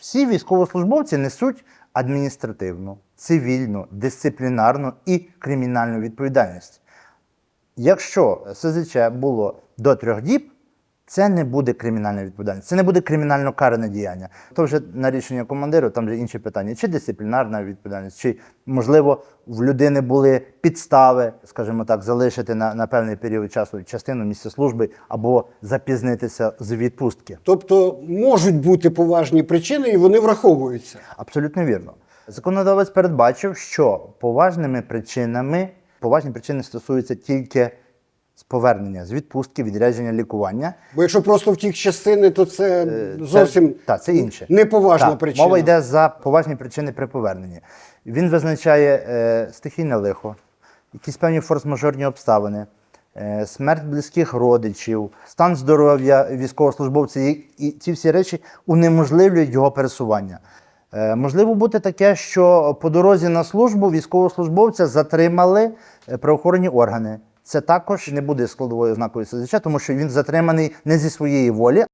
Всі військовослужбовці несуть адміністративну, цивільну, дисциплінарну і кримінальну відповідальність. Якщо СЗЧ було до трьох діб, це не буде кримінальна відповідальність, це не буде кримінально каране діяння. То вже на рішення командиру, там вже інші питання, чи дисциплінарна відповідальність, чи можливо в людини були підстави, скажімо так, залишити на, на певний період часу частину місця служби або запізнитися з відпустки. Тобто можуть бути поважні причини, і вони враховуються. Абсолютно вірно. Законодавець передбачив, що поважними причинами поважні причини стосуються тільки з повернення з відпустки, відрядження лікування. Бо якщо просто втік частини, то це зовсім та, це інше. неповажна Так, причина. Мова йде за поважні причини при поверненні. Він визначає е, стихійне лихо, якісь певні форс-мажорні обставини, е, смерть близьких родичів, стан здоров'я військовослужбовця. І, ці всі речі унеможливлюють його пересування. Е, можливо бути таке, що по дорозі на службу військовослужбовця затримали е, правоохоронні органи. Це також не буде складовою ознакою СЗЧ, тому що він затриманий не зі своєї волі,